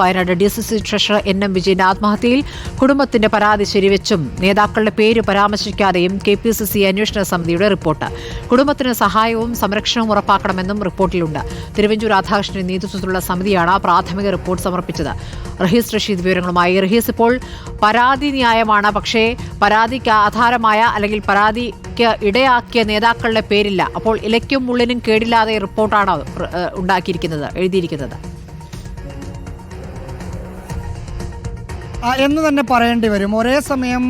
Wayanad D C C treasurer N M വിജയന്റെ ആത്മഹത്യയിൽ കുടുംബത്തിന്റെ പരാതി ശരിവെച്ചും നേതാക്കളുടെ പേര് പരാമർശിക്കാതെയും കെ പി സി സി അന്വേഷണ സമിതിയുടെ റിപ്പോർട്ട്. കുടുംബത്തിന് സഹായവും സംരക്ഷണവും ഉറപ്പാക്കണമെന്നും റിപ്പോർട്ടിലുണ്ട്. തിരുവഞ്ചൂർ രാധാകൃഷ്ണന്റെ നേതൃത്വത്തിലുള്ള സമിതിയാണ് പ്രാഥമിക റിപ്പോർട്ട് സമർപ്പിച്ചത്. റഹീസ് റഷീദ് വിവരങ്ങളുമായി. റഹീസ് ഇപ്പോൾ പരാതി ന്യായമാണ് പക്ഷേ പരാതിക്ക് ആധാരമായ അല്ലെങ്കിൽ പരാതിക്ക് ഇടയാക്കിയ നേതാക്കളുടെ പേരില്ല. അപ്പോൾ ഇലയ്ക്കും മുള്ളിനും കേടില്ലാതെ റിപ്പോർട്ടാണ് ഉണ്ടാക്കിയിരിക്കുന്നത് എഴുതിയിരിക്കുന്നത്. എന്ന് തന്നെ പറയേണ്ടി വരും. ഒരേ സമയം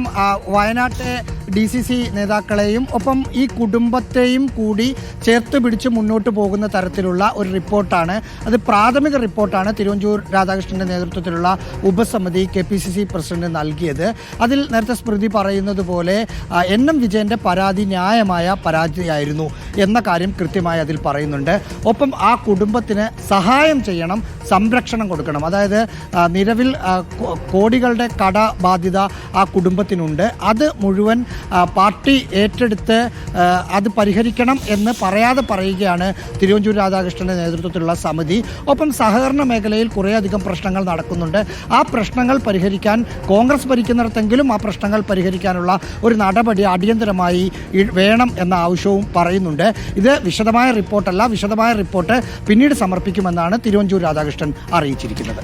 വയനാട്ടെ ഡി സി സി നേതാക്കളെയും ഒപ്പം ഈ കുടുംബത്തെയും കൂടി ചേർത്ത് പിടിച്ച് മുന്നോട്ട് പോകുന്ന തരത്തിലുള്ള ഒരു റിപ്പോർട്ടാണ്. അത് പ്രാഥമിക റിപ്പോർട്ടാണ് തിരുവഞ്ചൂർ രാധാകൃഷ്ണന്റെ നേതൃത്വത്തിലുള്ള ഉപസമിതി K P C C president നൽകിയത്. അതിൽ നേരത്തെ സ്മൃതി പറയുന്നത് പോലെ എൻ എം വിജയന്റെ പരാതി ന്യായമായ പരാതിയായിരുന്നു. എന്ന കാര്യം കൃത്യമായി അതിൽ പറയുന്നുണ്ട്. ഒപ്പം ആ കുടുംബത്തിന് സഹായം ചെയ്യണം സംരക്ഷണം കൊടുക്കണം. അതായത് നിലവിൽ കോടികളുടെ കട ബാധ്യത ആ കുടുംബത്തിനുണ്ട്. അത് മുഴുവൻ പാർട്ടി ഏറ്റെടുത്ത് അത് പരിഹരിക്കണം എന്ന് പറയാതെ പറയുകയാണ് തിരുവഞ്ചൂർ രാധാകൃഷ്ണന്റെ നേതൃത്വത്തിലുള്ള സമിതി. ഒപ്പം സഹകരണ മേഖലയിൽ കുറേയധികം പ്രശ്നങ്ങൾ നടക്കുന്നുണ്ട്. ആ പ്രശ്നങ്ങൾ പരിഹരിക്കാൻ കോൺഗ്രസ് ഭരിക്കുന്നിടത്തെങ്കിലും ആ പ്രശ്നങ്ങൾ പരിഹരിക്കാനുള്ള ഒരു നടപടി അടിയന്തരമായി വേണം എന്ന ആവശ്യവും പറയുന്നുണ്ട്. ഇത് വിശദമായ റിപ്പോർട്ടല്ല വിശദമായ റിപ്പോർട്ട് പിന്നീട് സമർപ്പിക്കുമെന്നാണ് തിരുവഞ്ചൂർ രാധാകൃഷ്ണൻ അറിയിച്ചിരിക്കുന്നത്.